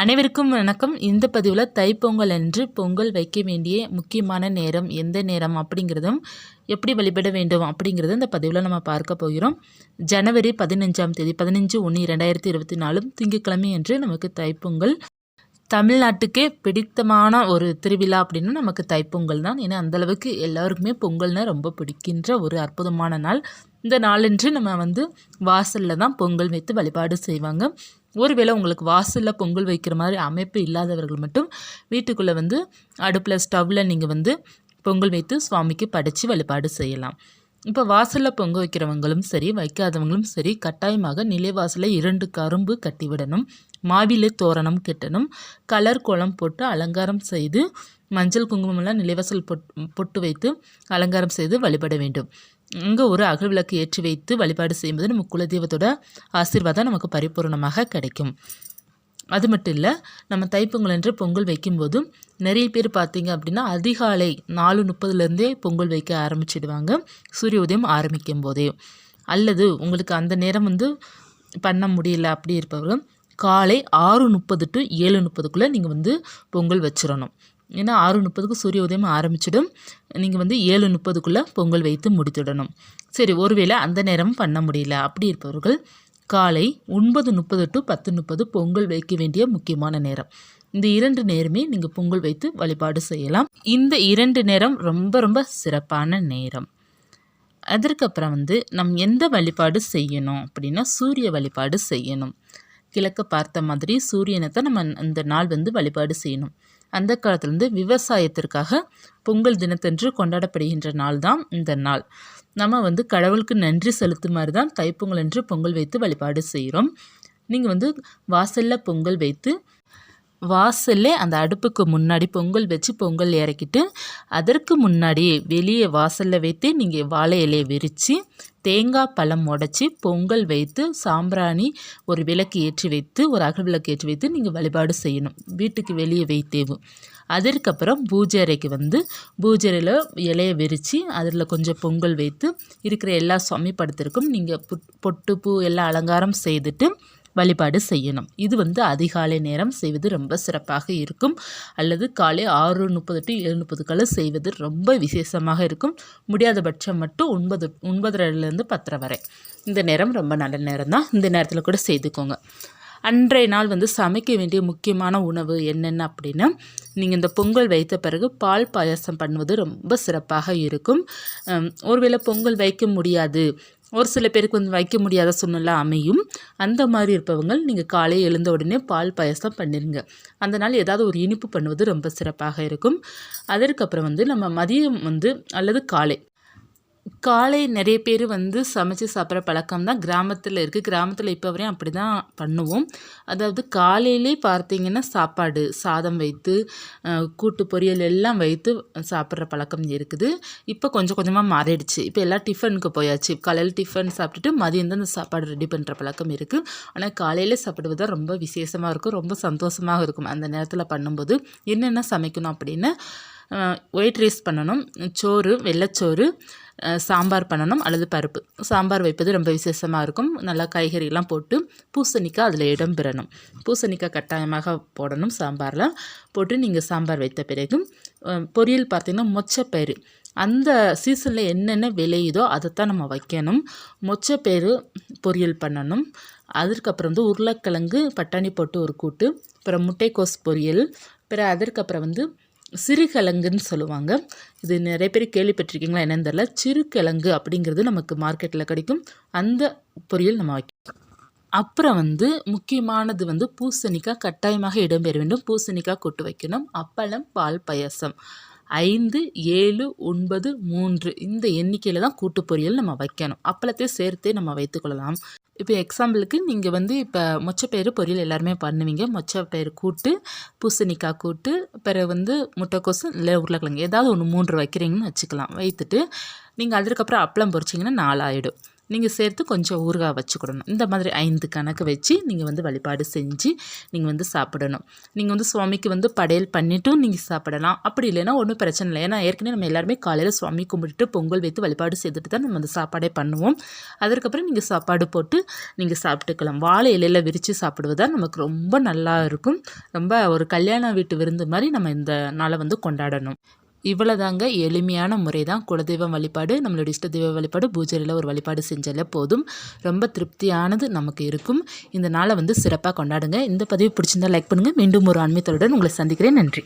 அனைவருக்கும் வணக்கம். இந்த பதிவில் தைப்பொங்கல் அன்று பொங்கல் வைக்க வேண்டிய முக்கியமான நேரம் எந்த நேரம் அப்படிங்கிறதும் எப்படி வழிபட வேண்டும் அப்படிங்கிறது இந்த பதிவில் நம்ம பார்க்க போகிறோம். ஜனவரி பதினஞ்சாம் தேதி பதினஞ்சு ஒன்று இரண்டாயிரத்தி இருபத்தி நாலும் திங்கட்கிழமை அன்று நமக்கு தைப்பொங்கல். தமிழ்நாட்டுக்கே பிடித்தமான ஒரு திருவிழா அப்படின்னா நமக்கு தைப்பொங்கல் தான். ஏன்னா அந்தளவுக்கு எல்லாருக்குமே பொங்கல்னால் ரொம்ப பிடிக்கின்ற ஒரு அற்புதமான நாள். இந்த நாளன்று நம்ம வந்து வாசலில் தான் பொங்கல் வைத்து வழிபாடு செய்வாங்க. ஒருவேளை உங்களுக்கு வாசலில் பொங்கல் வைக்கிற மாதிரி அமைப்பு இல்லாதவர்கள் மட்டும் வீட்டுக்குள்ளே வந்து அடுப்பில் ஸ்டவ்வில் நீங்கள் வந்து பொங்கல் வைத்து சுவாமிக்கு படைச்சி வழிபாடு செய்யலாம். இப்போ வாசலில் பொங்க வைக்கிறவங்களும் சரி வைக்காதவங்களும் சரி கட்டாயமாக நிலைவாசலில் இரண்டு கரும்பு கட்டிவிடணும் மாவிலை தோரணம் கட்டணும் கலர் கோலம் போட்டு அலங்காரம் செய்து மஞ்சள் குங்குமம்லாம் நிலைவாசல் பொட்டு வைத்து அலங்காரம் செய்து வழிபட வேண்டும். இங்கே ஒரு அகல் விளக்கு ஏற்றி வைத்து வழிபாடு செய்யும்போது நம்ம குலதெய்வத்தோட ஆசீர்வாதம் நமக்கு பரிபூர்ணமாக கிடைக்கும். அது மட்டும் இல்லை நம்ம தைப்பொங்கல் என்று பொங்கல் வைக்கும்போதும் நிறைய பேர் பார்த்திங்க அப்படின்னா அதிகாலை நாலு முப்பதுலேருந்தே பொங்கல் வைக்க ஆரம்பிச்சிடுவாங்க. சூரிய உதயம் ஆரம்பிக்கும் போதே. அல்லது உங்களுக்கு அந்த நேரம் வந்து பண்ண முடியல அப்படி இருப்பவர்கள் காலை ஆறு முப்பது டு ஏழு முப்பதுக்குள்ளே நீங்கள் வந்து பொங்கல் வச்சிடணும். ஏன்னா ஆறு முப்பதுக்கு சூரிய உதயம் ஆரம்பிச்சிடும். நீங்கள் வந்து ஏழு முப்பதுக்குள்ளே பொங்கல் வைத்து முடித்துடணும். சரி ஒருவேளை அந்த நேரமும் பண்ண முடியல. அப்படி இருப்பவர்கள் காலை ஒன்பது முப்பது டு பத்து முப்பது பொங்கல் வைக்க வேண்டிய முக்கியமான நேரம். இந்த இரண்டு நேரமே நீங்கள் பொங்கல் வைத்து வழிபாடு செய்யலாம். இந்த இரண்டு நேரம் ரொம்ப ரொம்ப சிறப்பான நேரம். அதற்கப்புறம் வந்து நம் எந்த வழிபாடு செய்யணும் அப்படின்னா சூரிய வழிபாடு செய்யணும். கிழக்க பார்த்த மாதிரி சூரியனை தான் நம்ம அந்த நாள் வந்து வழிபாடு செய்யணும். அந்த காலத்திலிருந்து விவசாயத்திற்காக பொங்கல் தினத்தன்று கொண்டாடப்படுகின்ற நாள் தான் இந்த நாள். நம்ம வந்து கடவுளுக்கு நன்றி செலுத்துமாறு தான் தைப்பொங்கல் என்று பொங்கல் வைத்து வழிபாடு செய்கிறோம் நீங்கள் வந்து வாசலில் பொங்கல் வைத்து வாசல்லே அந்த அடுப்புக்கு முன்னாடி பொங்கல் வச்சு பொங்கல் இறக்கிட்டு அதற்கு முன்னாடி வெளியே வாசலில் வைத்து நீங்கள் வாழை இலையை விரித்து தேங்காய் பழம் உடச்சி பொங்கல் வைத்து சாம்பிராணி ஒரு விளக்கு ஏற்றி வைத்து ஒரு அகல் விளக்கு ஏற்றி வைத்து நீங்கள் வழிபாடு செய்யணும். வீட்டுக்கு வெளியே வைத்தேவும் அதற்கப்புறம் பூஜை அறைக்கு வந்து பூஜை அறையில் இலையை விரித்து அதில் கொஞ்சம் பொங்கல் வைத்து இருக்கிற எல்லா சுவாமி படத்திற்கும் நீங்கள் பொட்டு பூ எல்லாம் அலங்காரம் செய்துட்டு வழிபாடு செய்யணும். இது வந்து அதிகாலை நேரம் செய்வது ரொம்ப சிறப்பாக இருக்கும். அல்லது காலை ஆறு முப்பது டு ஏழு முப்பதுக்குள்ள செய்வது ரொம்ப விசேஷமாக இருக்கும். முடியாத பட்சம் மட்டும் ஒன்பது ஒன்பதரைலேருந்து பத்தரை வரை. இந்த நேரம் ரொம்ப நல்ல நேரம் தான். இந்த நேரத்தில் கூட செய்துக்கோங்க. அன்றைய நாள் வந்து சமைக்க வேண்டிய முக்கியமான உணவு என்னென்ன அப்படின்னா நீங்கள் இந்த பொங்கல் வைத்த பிறகு பால் பாயாசம் பண்ணுவது ரொம்ப சிறப்பாக இருக்கும். ஒருவேளை பொங்கல் வைக்க முடியாது. ஒரு சில பேருக்கு வந்து வைக்க முடியாத சூழ்நிலை அமையும். அந்த மாதிரி இருப்பவங்க நீங்கள் காலை எழுந்த உடனே பால் பாயசம் பண்ணிடுங்க அந்த நாள் ஏதாவது ஒரு இனிப்பு பண்ணுவது ரொம்ப சிறப்பாக இருக்கும். அதற்கப்புறம் வந்து நம்ம மதியம் வந்து அல்லது காலை காலை நிறைய பேர் வந்து சமைச்சு சாப்பிட்ற பழக்கம் தான் கிராமத்தில் இருக்குது கிராமத்தில் இப்போ வரையும் அப்படி தான் பண்ணுவோம். அதாவது காலையிலே பார்த்தீங்கன்னா சாப்பாடு சாதம் வைத்து கூட்டு பொரியல் எல்லாம் வைத்து சாப்பிட்ற பழக்கம் இருக்குது. இப்போ கொஞ்சம் கொஞ்சமாக மாறிடுச்சு. இப்போ எல்லாம் டிஃபனுக்கு போயாச்சு. காலையில் டிஃபன் சாப்பிட்டுட்டு மதியம் தான் இந்த சாப்பாடு ரெடி பண்ணுற பழக்கம் இருக்குது ஆனால் காலையில் சாப்பிடுவது தான் ரொம்ப விசேஷமாக இருக்கும். ரொம்ப சந்தோஷமாக இருக்கும். அந்த நேரத்தில் பண்ணும்போது என்னென்ன சமைக்கணும் அப்படின்னு ஒயிட் ரைஸ் பண்ணணும். சோறு வெள்ளைச்சோறு சாம்பார் பண்ணணும் அல்லது பருப்பு. சாம்பார் வைப்பது ரொம்ப விசேஷமாக இருக்கும். நல்லா காய்கறிலாம் போட்டு பூசணிக்காய் அதில் இடம் பெறணும் பூசணிக்காய் கட்டாயமாக போடணும் சாம்பாரில். போட்டு நீங்கள் சாம்பார் வைத்த பிறகு பொரியல் பார்த்திங்கன்னா மொச்சப்பயிறு. அந்த சீசனில் என்னென்ன விளையுதோ அதைத்தான் நம்ம வைக்கணும். மொச்சப்பயிறு பொரியல் பண்ணணும். அதற்கப்புறம் வந்து உருளைக்கிழங்கு பட்டாணி போட்டு ஒரு கூட்டு அப்புறம் முட்டைக்கோஸ் பொரியல் பிற அதற்கப்புறம் வந்து சிறுகிழங்குன்னு சொல்லுவாங்க. இது நிறைய பேர் கேள்விப்பட்டிருக்கீங்களா என்னன்னு தெரில சிறுகிழங்கு அப்படிங்கிறது நமக்கு மார்க்கெட்டில் கிடைக்கும். அந்த பொரியல் நம்ம வைக்கணும் அப்புறம் வந்து முக்கியமானது வந்து பூசணிக்காய் கட்டாயமாக இடம்பெற வேண்டும். பூசணிக்காய் கொட்டு வைக்கணும். அப்பளம் பால் பாயசம். ஐந்து ஏழு ஒன்பது மூன்று இந்த எண்ணிக்கையில் தான் கூட்டு பொரியல் நம்ம வைக்கணும். அப்பளத்தையும் சேர்த்தே நம்ம வைத்துக்கொள்ளலாம் இப்போ எக்ஸாம்பிளுக்கு நீங்கள் வந்து இப்போ மொச்சப்பயிறு பொரியல் எல்லாருமே பண்ணுவீங்க. மொச்சப்பயிறு கூட்டு பூசணிக்காய் கூட்டு பிறகு வந்து முட்டைக்கோசு இல்லை உருளைக்கிழங்கு ஏதாவது ஒன்று மூன்று வைக்கிறீங்கன்னு வச்சுக்கலாம். வைத்துட்டு நீங்கள் அதுக்கப்புறம் அப்பளம் பொறிச்சிங்கன்னா நாலாயிடும் நீங்கள் சேர்த்து கொஞ்சம் ஊறுகாய் வச்சுக்கிடணும். இந்த மாதிரி ஐந்து கணக்கு வச்சு நீங்கள் வந்து வழிபாடு செஞ்சு நீங்கள் வந்து சாப்பிடணும். நீங்கள் வந்து சுவாமிக்கு வந்து படையல் பண்ணிட்டும் நீங்கள் சாப்பிடலாம். அப்படி இல்லைன்னா ஒன்றும் பிரச்சனை இல்லை. ஏன்னா ஏற்கனவே நம்ம எல்லாருமே காலையில் சுவாமி கும்பிட்டுட்டு பொங்கல் வைத்து வழிபாடு செய்துட்டு தான் நம்ம அந்த சாப்பாடே பண்ணுவோம். அதற்கப்புறம் நீங்கள் சாப்பாடு போட்டு நீங்கள் சாப்பிட்டுக்கலாம். வாழை இலையில் விரித்து சாப்பிடுவதா நமக்கு ரொம்ப நல்லா இருக்கும். ரொம்ப ஒரு கல்யாண வீட்டு விருந்து மாதிரி நம்ம இந்த நாளை வந்து கொண்டாடணும். இவ்வளோதாங்க எளிமையான முறை தான் குலதெய்வம் வழிபாடு நம்மளுடைய இஷ்ட தெய்வ வழிபாடு பூஜையில் ஒரு வழிபாடு செஞ்சாலே போதும். ரொம்ப திருப்தியானது நமக்கு இருக்கும். இந்த நாளை வந்து சிறப்பாக கொண்டாடுங்க. இந்த பதிவு பிடிச்சிருந்தா லைக் பண்ணுங்கள் மீண்டும் ஒரு ஆன்மீகத்துடன் உங்களை சந்திக்கிறேன். நன்றி.